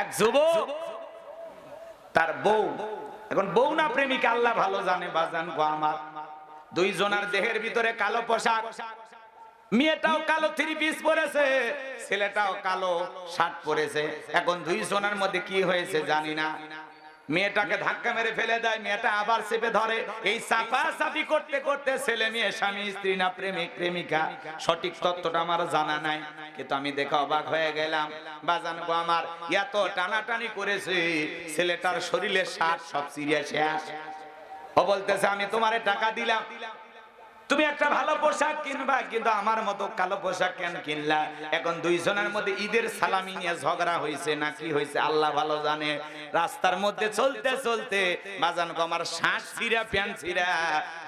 এক যুবক, তার বউ। এখন বউ না প্রেমিকা, আল্লাহ ভালো জানে, বাজান গো আমার। দুইজনার দেহের ভিতরে কালো পোশাক। মেয়েটাও কালো থ্রি পিস পরেছে, ছেলেটাও কালো শার্ট পরেছে। এখন দুই দুইজনের মধ্যে কি হয়েছে জানি না। মেয়েটাকে ধাক্কা মেরে ফেলে দেয়, মেয়েটা আবার চেপে ধরে। এই চাপা চাপি করতে করতে ছেলে মেয়ে, স্বামী, স্ত্রী না, প্রেমিক, প্রেমিকা। সঠিক তত্ত্বটা আমার জানা নাই, কিন্তু আমি দেখে অবাক হয়ে গেলাম। বাজান আমার, এত টানাটানি করেছে, ছেলেটার শরীরের শ্বাস সব সিরিয়াস ও বলতেছে, আমি তোমারে টাকা দিলাম। তুমি একটা ভালো পোশাক কিনবা কিন্তু আমার মতো কালো পোশাক কেন কিনলা? এখন দুইজনের মধ্যে ঈদের সালামি নিয়ে ঝগড়া হয়েছে না কি হয়েছে আল্লাহ ভালো জানে। রাস্তার মধ্যে চলতে চলতে বাজান গো আমার শ্বাস ছিঁড়া প্যান্ট ছিঁড়া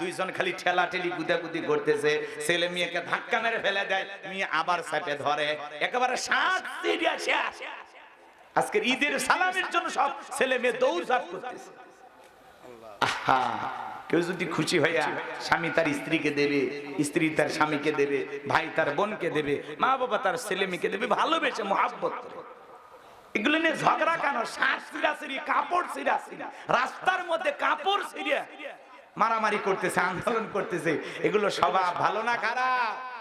দুইজন খালি ঠেলা ঠেলি কুদাকুদি করতেছে। ছেলে মেয়েকে ধাক্কা মেরে ফেলে দেয় মেয়ে আবার চাপে ধরে। একেবারে শ্বাস ছিঁড়া শেষ আজকের ঈদের সালামের জন্য সব ছেলে মেয়ে দৌড়ঝাঁপ করতেছে। আহা, কেউ যদি খুশি হইয়া স্বামী তার স্ত্রীকে দেবে, স্ত্রী তার স্বামীকে দেবে, ভাই তার বোনকে দেবে মা বাবা তার ছেলে মেয়েকে দেবে, ভালোবেসে মহাব্বত এগুলো নিয়ে ঝগড়া কেন? শ্বাস কাপড় সিরাসিরি রাস্তার মধ্যে কাপড় সিরিয়া মারামারি করতেছে, আন্দোলন করতেছে। এগুলো সবাই ভালো না খারাপ?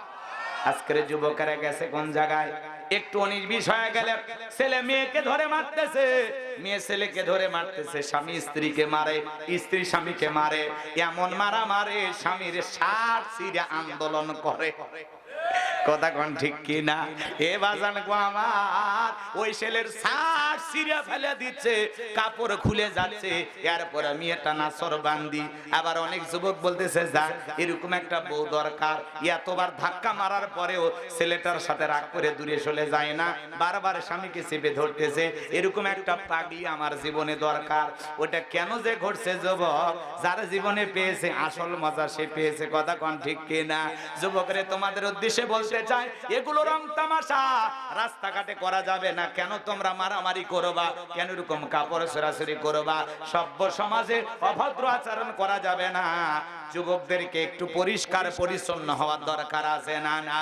আজকের যুবকেরা গেছে কোন জায়গায়? একটু অনির্বিষ হয়ে গেলে ছেলে মেয়েকে ধরে মারতেছে। মেয়ে ছেলেকে ধরে মারতেছে, স্বামী স্ত্রীকে মারে, স্ত্রী স্বামীকে মারে, এমন মারা মারে স্বামীর সার সিরে আন্দোলন করে। কথা কোন ঠিক কি না এ বাজান গো আমার, ওই ছেলের ছিঁড়ে ফেলে দিচ্ছে, কাপড় খুলে যাচ্ছে, এরপরে মেয়েটা নাসর আবার অনেক যুবক বলতেছে, যা, এরকম একটা বউ দরকার। এতবার ধাক্কা মারার পরেও ছেলেটার সাথে রাগ করে দূরে চলে যায় না। বারবার স্বামীকে চেপে ধরতেছে, এরকম একটা পাগলি আমার জীবনে দরকার। ওটা কেন যে ঘটছে যুবক? যার জীবনে পেয়েছে আসল মজা, সে পেয়েছে কথা কোন ঠিক কিনা? যুবকরে তোমাদের উদ্দেশ্যে বলতে চাই এগুলো রং তামাশা। রাস্তাঘাটে করা যাবে না। কেন তোমরা মারামারি করবা? কেন এরকম কাপড় সরাসরি করবা? সভ্য সমাজে অভদ্র আচরণ করা যাবে না। যুবকদেরকে একটু পরিষ্কার পরিচ্ছন্ন হওয়ার দরকার আছে না না?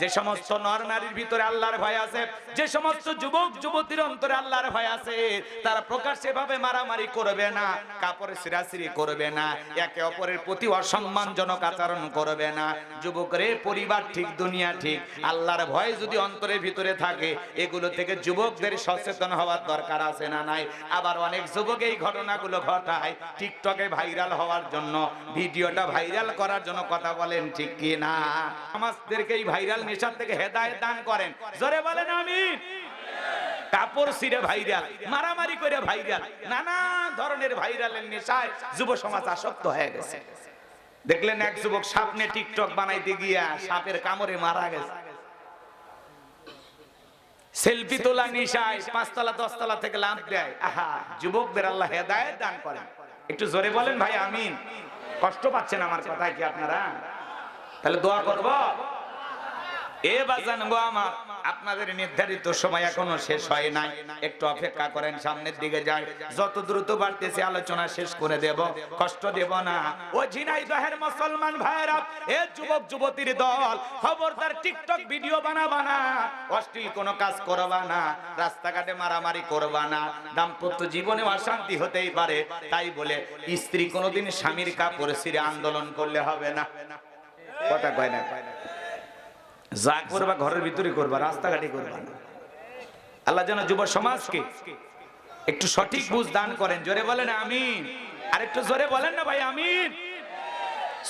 যে সমস্ত নর নারীর ভিতরে আল্লাহর ভয় আছে, যে সমস্ত যুবক, যুবতীর অন্তরে আল্লাহর ভয় আছে, তারা প্রকাশ্যে ভাবে মারামারি করবে না, কাপড়ে সিরাসিরি করবে না, একে অপরের প্রতি অসম্মানজনক আচরণ করবে না। যুবকরে পরিবার ঠিক, দুনিয়া ঠিক, আল্লাহর ভয় যদি অন্তরের ভিতরে থাকে, এগুলো থেকে যুবকদের সচেতন হওয়ার দরকার আছে না নাই? আবার অনেক যুবক এই ঘটনাগুলো ঘটায়, টিকটকে ভাইরাল হওয়ার জন্য, ভিডিওটা ভাইরাল করার জন্য কথা বলেন ঠিক কি না আমাদেরকে এই ভাইরাল নেশার থেকে হেদায়েত দান করেন। জোরে বলেন আমি কাপড় ছিঁড়ে ভাইরাল, মারামারি করে ভাইরাল, নানা ধরনের ভাইরালের নেশায় যুব সমাজ আসক্ত হয়ে গেছে। দেখলেন এক যুবক সাপনে টিকটক বানাইতে গিয়া সাপের কামড়ে মারা গেছে। সেলফি তোলা নিশায় পাঁচতলা, দশতলা থেকে লাভ দেয়। আহা, যুবকদের আল্লাহ হেদায়েত দান করেন। একটু জোরে বলেন ভাই, আমিন। কষ্ট পাচ্ছেন আমার কথায় কি আপনারা? তাহলে দোয়া করব? এ বাজান গো আমার, আপনাদের নির্ধারিত সময় এখনও শেষ হয় নাই। একটু অপেক্ষা করেন, সামনের দিকে যাই। যত দ্রুত বাড়তেছে, আলোচনা শেষ করে দেব, কষ্ট দেব না। ও ঝিনাইদহের মুসলমান ভাইরা এ যুবক, যুবতীর দল, খবরদার টিকটক ভিডিও বানাবা না। অশ্লীল কোনো কাজ করবা না, রাস্তাঘাটে মারামারি করবা না। দাম্পত্য জীবনে অশান্তি হতেই পারে, তাই বলে স্ত্রী কোনোদিন স্বামীর কাপড় ছিঁড়ে আন্দোলন করলে হবে না। কথা কয় না। যা করবা ঘরের ভিতরে করবা, রাস্তাঘাটে করবা আল্লাহ যেন যুব সমাজকে একটু সঠিক বুঝ দান করেন। জোরে বলেন আমিন। আর একটু জোরে বলেন না ভাই, আমিন।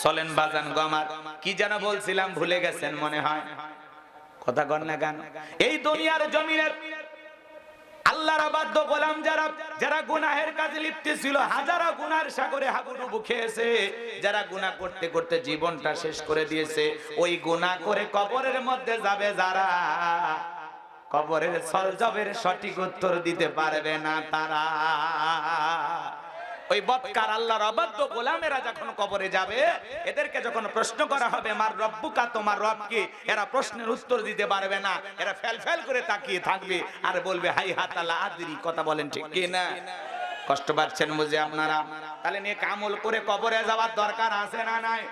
চলেন বাজান গো আমার, কি যেন বলছিলাম, ভুলে গেছেন মনে হয়। কথা কর না গান এই দুনিয়ার জমিনের আল্লাহর বাদ্য গোলাম যারা যারা গুনাহের কাজে লিপ্ত ছিল, হাজারো গুনার সাগরে হাবুডুবু খেয়েছে। যারা গুনাহ করতে করতে জীবনটা শেষ করে দিয়েছে, ওই গুনাহ করে কবরের মধ্যে যাবে যারা? কবরের সলজবের সঠিক উত্তর দিতে পারবে না তারা। ওই বৎকার আল্লাহর অবাধ্য গোলামেরা যখন কবরে যাবে, এদেরকে যখন প্রশ্ন করা হবে, মার রব্বুকা, তোমার রব কি? এরা প্রশ্নের উত্তর দিতে পারবে না। এরা ফেল ফেল করে তাকিয়ে থাকবে আর বলবে, হাই হাতালা আদরি। কথা বলেন ঠিক কি না? কষ্ট পাচ্ছেন বুঝে আপনারা? তাহলে নিয়ে কামল করে কবরে যাওয়ার দরকার আছে না নাই?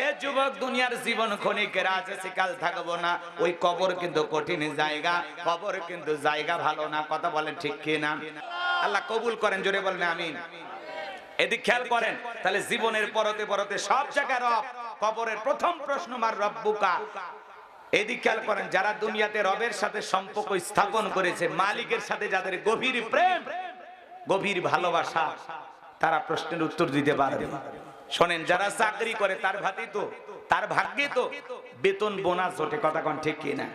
এ যুবক, দুনিয়ার জীবন ক্ষণিকের আছে কাল থাকব না। ওই কবর কিন্তু কঠিন জায়গা, কবর কিন্তু জায়গা ভালো না। কথা বলেন ঠিক কি না? আল্লাহ কবুল করেন, জোরে বলেন আমিন। এদিক খেয়াল করেন, তাহলে জীবনের পরতে পরতে সব জায়গায় রব, কবরের প্রথম প্রশ্ন মার রব্বুকা। এদিক খেয়াল করেন, যারা দুনিয়াতে রবের সাথে সম্পর্ক স্থাপন করেছে, মালিকের সাথে যাদের গভীর প্রেম, গভীর ভালোবাসা, তারা প্রশ্নের উত্তর দিতে পারবে শোনেন, যারা চাকরি করে, তার ভাতি তো, তার ভাগ্যে তো বেতন বোনাস ওঠে, কথা কোন ঠিক কিনা?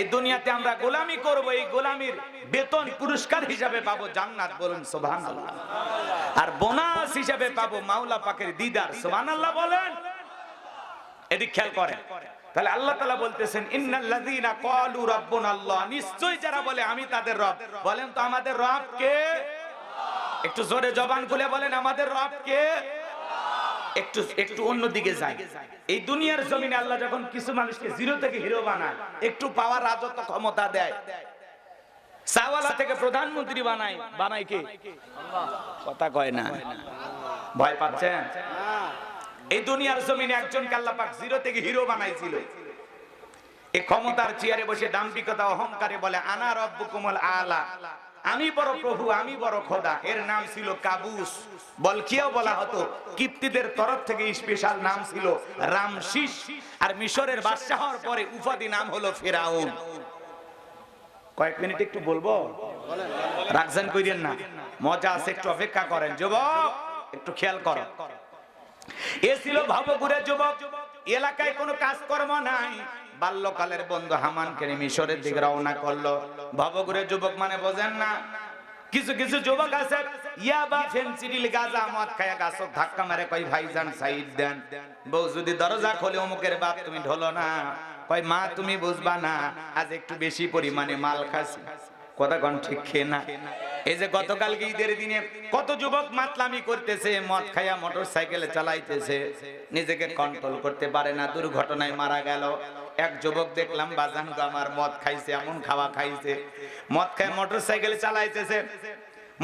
এই দুনিয়াতে আমরা গোলামি করব, এই গোলামির বেতন পুরস্কার হিসাবে পাবো জান্নাত বলুন, সুবহানাল্লাহ। আর বোনাস হিসাবে পাবো মাওলা পাকের দিদার, সুবহানাল্লাহ বলেন। এদিক খেয়াল করেন। তাহলে আল্লাহ তাআলা বলতেছেন, ইন্নাল্লাযীনা ক্বালু রাব্বুনাল্লাহ। নিশ্চয়ই যারা বলে, আমি তাদের রব। বলেন তো, আমাদের রব কে? একটু জোরে জবান খুলে বলেন, আমাদের রব কে? একটু একটু অন্যদিকে যাই এই দুনিয়ার জমিনে আল্লাহ যখন কিছু মানুষকে জিরো থেকে হিরো বানায়, একটু পাওয়ার রাজত্ব ক্ষমতা দেয়। সাওয়ালা থেকে প্রধানমন্ত্রী বানায় বানায় কে? কথা কয় না। ভয় পাচ্ছেন? এই দুনিয়ার জমিনে একজনকে আল্লাহ পাক জিরো থেকে হিরো বানাইছিল। এই ক্ষমতার চেয়ারে বসে দাম্পিকতা অহংকারে বলে, আনা রব্বুকুমুল আলা। আমি বড় প্রভু, আমি বড় খোদা। এর নাম ছিল কাবুস। বলকিয়াও বলা হতো? কিপ্তিদের তরফ থেকে স্পেশাল নাম ছিল রামশিস। আর মিশরের বাদশাহ হওয়ার পরে উপাধি নাম হলো ফেরাউন। কয়েক মিনিট একটু বলব? রাখছেন কইরেন না। মজা আছে, একটু অপেক্ষা করেন। যুবক, একটু খেয়াল করো। এ ছিল ভবগুরে যুবক। এলাকায় কোনো কাজকর্ম নাই। বাল্যকালের বন্ধু হামানকে নিয়ে মিশরের দিকে রওনা করল। ভবগুরে যুবক মানে বোঝেন না? কিছু কিছু যুবক আছে ইয়াবা ফেন্সিডিল গাজা মদ খায়া গাছক ধাক্কা মারে কই ভাইজান সাইড দেন। বউ যদি দরজা খোলে, অমুকের বাপ তুমি ঢোলো না। কই মা তুমি বুঝবা না, আজ একটু বেশি পরিমাণে মাল খাসি কথা কোন ঠিক খেয়ে না? এই যে গতকালকে ঈদের দিনে কত যুবক মাতলামি করতেছে, মদ খাইয়া মোটর সাইকেলে চালাইতেছে, নিজেকে কন্ট্রোল করতে পারে না, দুর্ঘটনায় মারা গেল। এক যুবক দেখলাম, বাজান আমার মদ খাইছে, এমন খাওয়া খাইছে। মদ খায় মোটর সাইকেলে চালাইতেছে।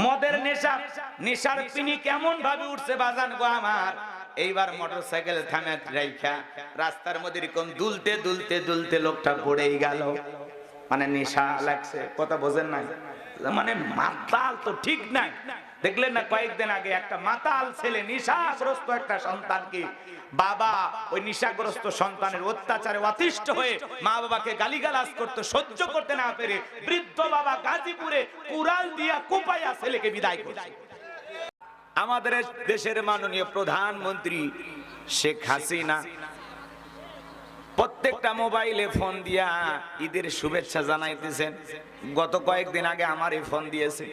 মদের নেশা, নেশার পিনি কেমন ভাবে উঠছে বাজান গো আমার। এইবার মোটর সাইকেল থামে রাইখা, রাস্তার মধ্যে এরকম দুলতে দুলতে দুলতে লোকটা পড়েই গেল। মানে নেশা লাগছে, কথা বোঝেন না মানে মাতাল তো ঠিক নাই। দেখলেন না কয়েকদিন আগে একটা মাতাল ছেলে, নিশাগ্রস্ত একটা সন্তানকে বাবা ওই নিশাগ্রস্ত সন্তানের অত্যাচারে অতিষ্ঠ হয়ে মা বাবাকে গালিগালাজ করতে, সহ্য করতে না পেরে বৃদ্ধ বাবা গাজীপুরে কুড়াল দিয়া কুপাইয়া ছেলেকে বিদায় করছে। আমাদের দেশের মাননীয় প্রধানমন্ত্রী শেখ হাসিনা প্রত্যেকটা মোবাইলে ফোন দিয়া ঈদের শুভেচ্ছা জানাইতেছেন। গত কয়েকদিন আগে আমারই ফোন দিয়েছে।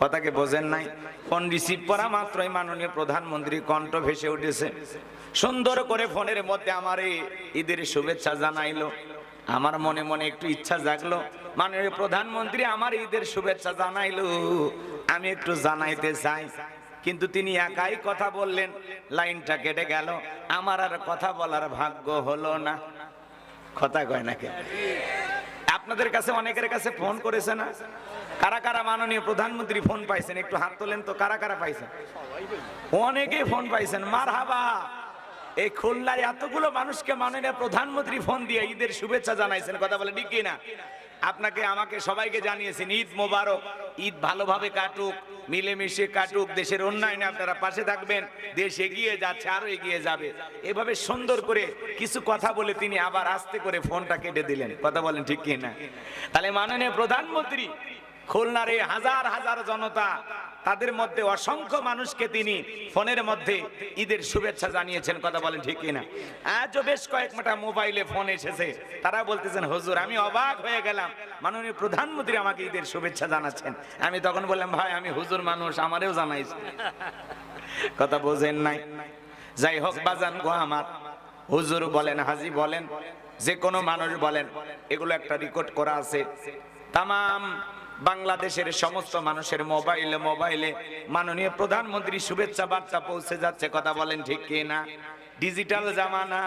কথাকে বোঝেন নাই। ফোন রিসিভ করা মাত্রই মাননীয় প্রধানমন্ত্রী কণ্ঠ ভেসে উঠেছে। সুন্দর করে ফোনের মধ্যে আমার ঈদের শুভেচ্ছা জানাইলো। আমার মনে মনে একটু ইচ্ছা জাগলো। মাননীয় প্রধানমন্ত্রী আমার ঈদের শুভেচ্ছা জানাইলো। আমি একটু জানাইতে চাই। কিন্তু তিনি একাই কথা বললেন। লাইনটা কেটে গেল। আমার আর কথা বলার ভাগ্য হলো না। কথা কয় না কেন? আপনাদের কাছে অনেকের কাছে ফোন করেছে না? কারা কারা মাননীয় প্রধানমন্ত্রী ফোন পাইছেন? একটু হাত তোলেন তো, কারা কারা পাইছেন? অনেকেই ফোন পাইছেন মার হাবা এই খুলনায় এতগুলো মানুষকে মাননীয় প্রধানমন্ত্রী ফোন দিয়ে ঈদের শুভেচ্ছা জানাইছেন, কথা বলে ঠিক না আপনাকে, আমাকে সবাইকে জানিয়েছেন, ঈদ মোবারক, ঈদ ভালোভাবে কাটুক, মিলেমিশে কাটুক, দেশের উন্নয়নে আপনারা পাশে থাকবেন, দেশ এগিয়ে যাচ্ছে, আরও এগিয়ে যাবে। এভাবে সুন্দর করে কিছু কথা বলে তিনি আবার আস্তে করে ফোনটা কেটে দিলেন, কথা বলেন ঠিক কি না তাহলে মাননীয় প্রধানমন্ত্রী খুলনার এই হাজার হাজার জনতা, তাদের মধ্যে অসংখ্য মানুষকে তিনি ফোনের মধ্যে ঈদের শুভেচ্ছা জানিয়েছেন, কথা বলেন ঠিক কিনা। আজও বেশ কয়েক মাটা মোবাইলে ফোন এসেছে। তারা বলতেছেন, হুজুর, আমি অবাক হয়ে গেলাম। মাননীয় প্রধানমন্ত্রী আমাকে ঈদের শুভেচ্ছা জানাচ্ছেন। আমি তখন বললাম, ভাই, আমি হুজুর মানুষ, আমারেও জানাইছি কথা বোঝেন নাই। যাই হোক, বাজান গো আমার, হুজুর বলেন, হাজি বলেন, যে কোনো মানুষ বলেন, এগুলো একটা রেকর্ড করা আছে। তামাম বাংলাদেশের সমস্ত মানুষের মোবাইলে মোবাইলে মাননীয় প্রধানমন্ত্রী শুভেচ্ছা বার্তা পৌঁছে যাচ্ছে, কথা বলেন ঠিক কি না? ডিজিটাল জামানা।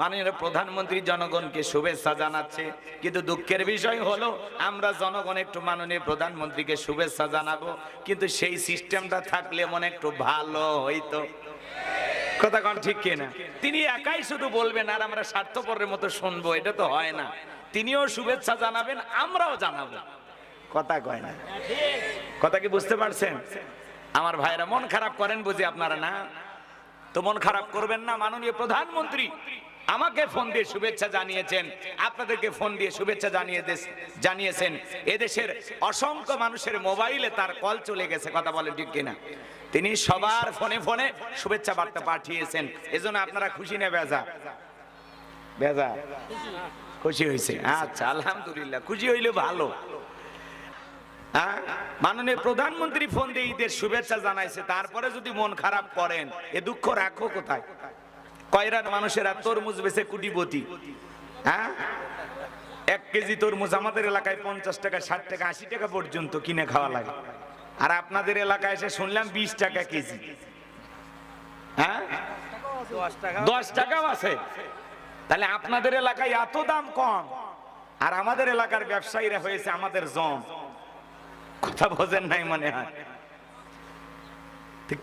মাননীয় প্রধানমন্ত্রী জনগণকে শুভেচ্ছা জানাচ্ছে, কিন্তু দুঃখের বিষয় হলো, আমরা জনগণ একটু মাননীয় প্রধানমন্ত্রীকে শুভেচ্ছা জানাব, কিন্তু সেই সিস্টেমটা থাকলে মনে একটু ভালো হইতো। কথা কন ঠিক কিনা তিনি একাই শুধু বলবেন, আর আমরা স্বার্থপরের মতো শুনব এটা তো হয় না। তিনিও শুভেচ্ছা জানাবেন, আমরাও জানাব। কথা কয় না। কথা কি বুঝতে পারছেন? আমার ভাইরা মন খারাপ করেন বুঝি আপনারা না? তো মন খারাপ করবেন না মাননীয় প্রধানমন্ত্রী। আমাকে ফোন দিয়ে শুভেচ্ছা জানিয়েছেন। আপনাদেরকে ফোন দিয়ে শুভেচ্ছা জানিয়ে জানিয়েছেন। এদেশের অসংখ্য মানুষের মোবাইলে তার কল চলে গেছে কথা বলেন ঠিক কিনা? তিনি সবার ফোনে ফোনে শুভেচ্ছা বার্তা পাঠিয়েছেন। এজন্য আপনারা খুশি নেবে বেজা? বেজা? খুশি হয়েছে। আচ্ছা আলহামদুলিল্লাহ খুশি হইলে ভালো। হ্যাঁ? মাননীয় প্রধানমন্ত্রী ফোন দিয়ে ঈদের শুভেচ্ছা জানাইছে, তারপরে যদি মন খারাপ করেন, এ দুঃখ রাখো কোথায়? কয়রার মানুষেরা তরমুজ বেছে কুটিপতি হ্যাঁ? এক কেজি তরমুজ আমাদের এলাকায় পঞ্চাশ টাকা, ষাট টাকা, আশি টাকা পর্যন্ত কিনে খাওয়া লাগে। আর আপনাদের এলাকায় এসে শুনলাম বিশ টাকা কেজি। হ্যাঁ? দশ টাকাও আছে। তাহলে আপনাদের এলাকায় এত দাম কম। আর আমাদের এলাকার ব্যবসায়ীরা হয়েছে আমাদের জম। কথা বোঝেন নাই মনে হয়।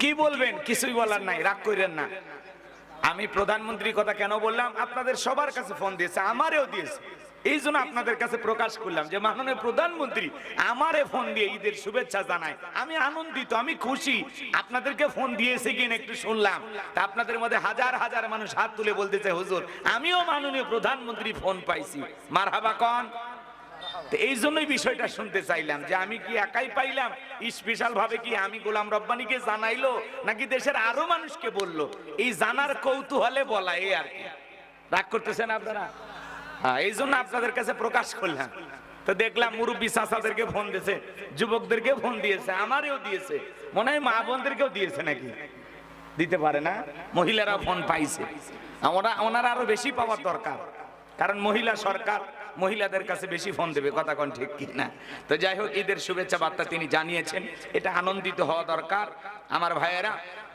কি বলবেন? কিছুই বলার নাই, রাগ করেন না। আমি প্রধানমন্ত্রীর কথা কেন বললাম? আপনাদের সবার কাছে ফোন দিয়েছে, আমারেও দিয়েছে। এই জন্য আপনাদের কাছে প্রকাশ করলাম যে, মাননীয় প্রধানমন্ত্রী আমারে ফোন দিয়ে ঈদের শুভেচ্ছা জানায়। আমি আনন্দিত, আমি খুশি। আপনাদেরকে ফোন দিয়েছে কিনা একটু শুনলাম। তা আপনাদের মধ্যে হাজার হাজার মানুষ হাত তুলে বলতেছে, হুজুর, আমিও মাননীয় প্রধানমন্ত্রী ফোন পাইছি। মারহাবা কন। তো এই জন্যই বিষয়টা শুনতে চাইলাম যে আমি কি একাই পাইলাম? স্পেশাল ভাবে কি আমি গোলাম রব্বানিকে জানাইলো নাকি দেশের আরও মানুষকে বলল? এই জানার কৌতূহলে বলা, এই আর কি। রাগ করতেছেন আপনারা? হ্যাঁ এই জন্য আপনাদের কাছে প্রকাশ করলাম। তো দেখলাম মুরব্বী চাচাদেরকে ফোন দিয়েছে, যুবকদেরকে ফোন দিয়েছে, আমারও দিয়েছে। মনে হয় মা বোনদেরকেও দিয়েছে নাকি? দিতে পারে না? মহিলারা ফোন পাইছে। ওনারা আরও বেশি পাওয়ার দরকার। কারণ মহিলা সরকার মহিলাদের কাছে বেশি ফোন দেবে, কথা কোন ঠিক কি না তো যাই হোক, ঈদের শুভেচ্ছা বার্তা তিনি জানিয়েছেন, এটা আনন্দিত হওয়া দরকার। আমার ভাইয়েরা,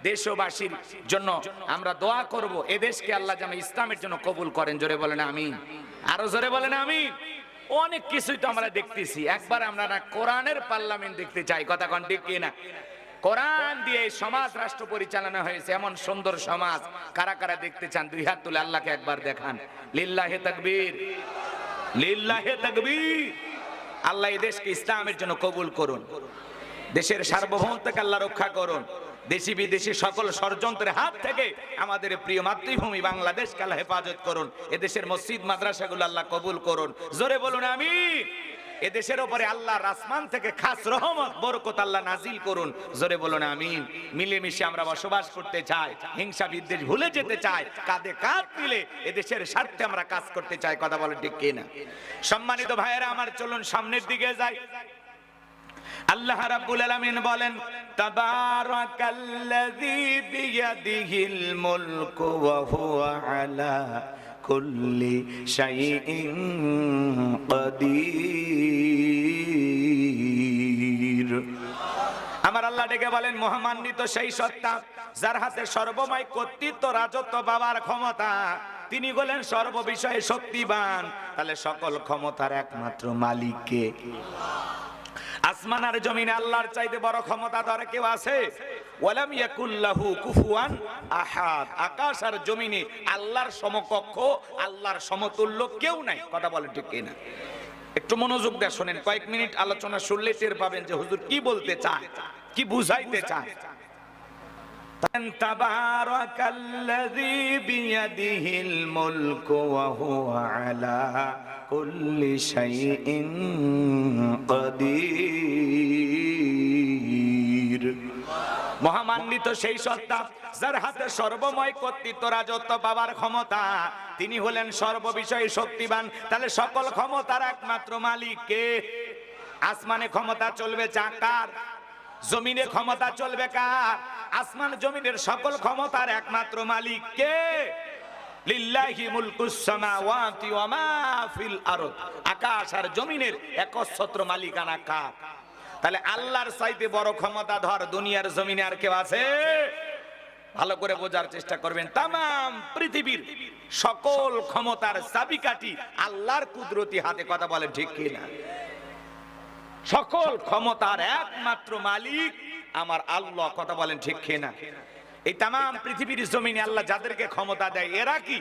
দেশবাসীর জন্য আমরা দোয়া করব এ দেশকে আল্লাহ যেন ইসলামের জন্য কবুল করেন। জোরে বলেন আমি আরও জোরে বলেন আমি অনেক কিছুই তো আমরা দেখতেছি। একবার আমরা না কোরআনের পার্লামেন্ট দেখতে চাই, কথা কোন ঠিক কি না কোরআন দিয়ে সমাজ রাষ্ট্র পরিচালনা হয়েছে, এমন সুন্দর সমাজ। কারা কারা দেখতে চান, দুই হাত তুলে আল্লাহকে একবার দেখান। লিল্লাহে তাকবীর। লিল্লাহে তাকবীর। আল্লাহ এই দেশকে ইসলামের জন্য কবুল করুন। দেশের সার্বভৌমত্বকে আল্লাহ রক্ষা করুন। দেশি বিদেশি সকল ষড়যন্ত্রের হাত থেকে আমাদের প্রিয় মাতৃভূমি বাংলাদেশকে আল্লাহ হেফাজত করুন। এদেশের মসজিদ, মাদ্রাসাগুলো আল্লাহ কবুল করুন। জোরে বলুন আমি এদেশের উপরে আল্লাহ আসমান থেকে খাস রহমত, বরকত আল্লাহ নাজিল করুন। জোরে বলুন, আমিন। মিলেমিশে আমরা বসবাস করতে চাই, হিংসা বিদ্বেষ ভুলে যেতে চাই, কাঁধে কাঁধ মিলে এদেশের স্বার্থে আমরা কাজ করতে চাই, কথা বলেন ঠিক কিনা? সম্মানিত ভাইয়েরা, আমার চলুন সামনের দিকে যাই। আল্লাহ রাব্বুল আলামিন বলেন, তাবারাকাল্লাযী বিয়াদিহিল মুলকু ওয়া হুয়া আলা কুল্লি কাদির। আমার আল্লাহ ডেকে বলেন, মহামান্বিত সেই সত্তা যার হাতে সর্বময় কর্তৃত্ব, রাজত্ব বাবার ক্ষমতা, তিনি বলেন সর্ববিষয়ে শক্তিবান। তাহলে সকল ক্ষমতার একমাত্র মালিককে আসমান আর জমিনে আল্লাহর চাইতে বড় ক্ষমতা ধরে কেউ আছে? ওয়ালাম ইয়াকুল্লাহু কুফুয়ান আহাদ আকাশ আর জমিনে আল্লাহর সমকক্ষ আল্লাহর সমতুল্য কেউ নাই কথা বলেন ঠিক কিনা একটু মনোযোগ দিয়ে শোনেন কয়েক মিনিট আলোচনা শুনলে টের পাবেন যে হুজুর কি বলতে চায় কি বুঝাইতে চায় تبارك الذي بيده الملك وهو على كل شيء قدير মহামান্বিত সেই সত্তা যার হাতে সর্বময় কর্তৃত্ব রাজত্ব পাবার ক্ষমতা। তিনি হলেন সর্ববিষয়ে শক্তিবান। তাহলে সকল ক্ষমতার একমাত্র মালিক কে? আসমানে ক্ষমতা চলবে চাকার, জমিনে ক্ষমতা চলবে কার? আসমান জমিনের সকল ক্ষমতার একমাত্র মালিক কে? লিল্লাহি ওয়া আকাশ আর জমিনের একচ্ছত্র মালিকানা কার? তাহলে আল্লাহর চাইতে বড় ক্ষমতা ধর, দুনিয়ার জমিনে আর কেউ আছে? ভালো করে বোঝার চেষ্টা করবেন। তাম পৃথিবীর সকল ক্ষমতার চাবিকাঠি আল্লাহর কুদরতি হাতে কথা বলে ঠিক কিনা সকল ক্ষমতার একমাত্র মালিক আমার আল্লাহ, কথা বলেন, ঠিক কিনা এই তাম পৃথিবীর জমিনে আল্লাহ যাদেরকে ক্ষমতা দেয়, এরা কি?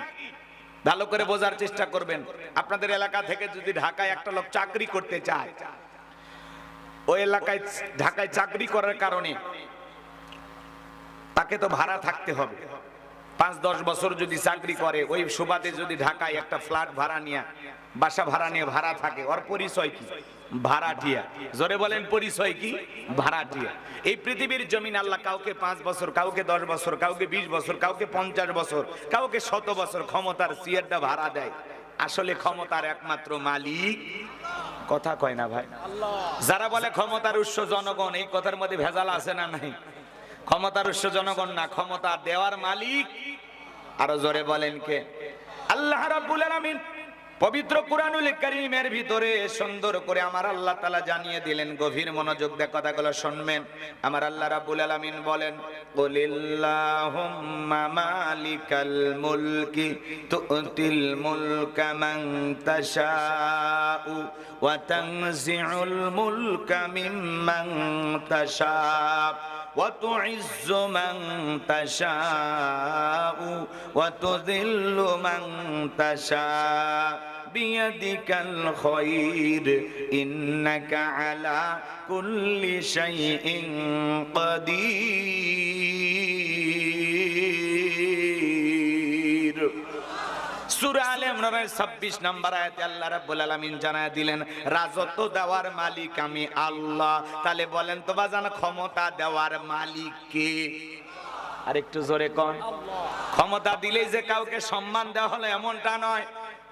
ভালো করে বোঝার চেষ্টা করবেন। আপনাদের এলাকা থেকে যদি ঢাকায় একটা লোক চাকরি করতে চায় ওই এলাকায় ঢাকায় চাকরি করার কারণে তাকে তো ভাড়া থাকতে হবে। পাঁচ, দশ বছর যদি চাকরি করে, ওই সুবাদে যদি ঢাকায় একটা ফ্ল্যাট ভাড়া নিয়ে, বাসা ভাড়া নিয়ে ভাড়া থাকে, ওর পরিচয় কি? ভাড়াটিয়া। জোরে বলেন, পরিচয় কি? ভাড়াটিয়া। এই পৃথিবীর জমিন আল্লাহ কাউকে পাঁচ বছর, কাউকে দশ বছর, কাউকে বিশ বছর, কাউকে পঞ্চাশ বছর, কাউকে শত বছর ক্ষমতার সিয়ারটা ভাড়া দেয়। আসলে ক্ষমতার একমাত্র মালিক কথা কয় না ভাই। যারা বলে ক্ষমতার উৎস জনগণ, এই কথার মধ্যে ভেজাল আছে না নাই? ক্ষমতার উৎস জনগণ না, ক্ষমতা দেওয়ার মালিক। আরও জোরে বলেন কে? আল্লাহ রাব্বুল আলামিন পবিত্র কুরআনুল কারীমের ভিতরে সুন্দর করে আমার আল্লাহ তাআলা জানিয়ে দিলেন গভীর মনোযোগ দিয়ে কথাগুলো শুনবেন আমার আল্লাহ রাব্বুল আলামিন বলেন কুলিল্লাহুম্মা মালিকাল মুলকি তু'তিল মুলকা মান তাশাউ ওয়া তানজিউল মুলকা মিম্মান তাশাউ وتعز من تشاء وتذل من تشاء বিয়াদিকাল খয়ির ইন্নাকা আলা কুল্লি শাইইন কাদির সূরা আল ইমরানের নম্বর আয়াতে আল্লাহ রাব্বুল আলামিন জানায় দিলেন, রাজত্ব দেওয়ার মালিক আমি আল্লাহ। তাহলে বলেন তো বাজান, ক্ষমতা দেওয়ার মালিক কে? আর একটু জোরে কন। ক্ষমতা দিলেই যে কাউকে সম্মান দেওয়া হলো এমনটা নয়।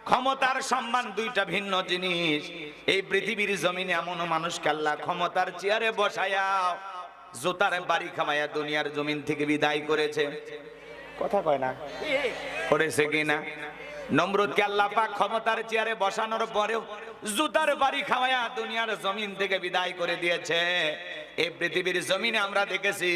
ক্ষমতার সম্মান দুইটা ভিন্ন জিনিস। এই পৃথিবীর জমিনে এমন মানুষকে আল্লাহ ক্ষমতার চেয়ারে বসায়া জোতার বাড়ি খামায়া দুনিয়ার জমিন থেকে বিদায় করেছে। কথা কয় না? করেছে কিনা নমরুদকে আল্লাহ পাক ক্ষমতার চেয়ারে বসানোর পরেও জুতার বাড়ি খাওয়ায়া দুনিয়ার জমিন থেকে বিদায় করে দিয়েছে। এই পৃথিবীর জমিনে আমরা দেখেছি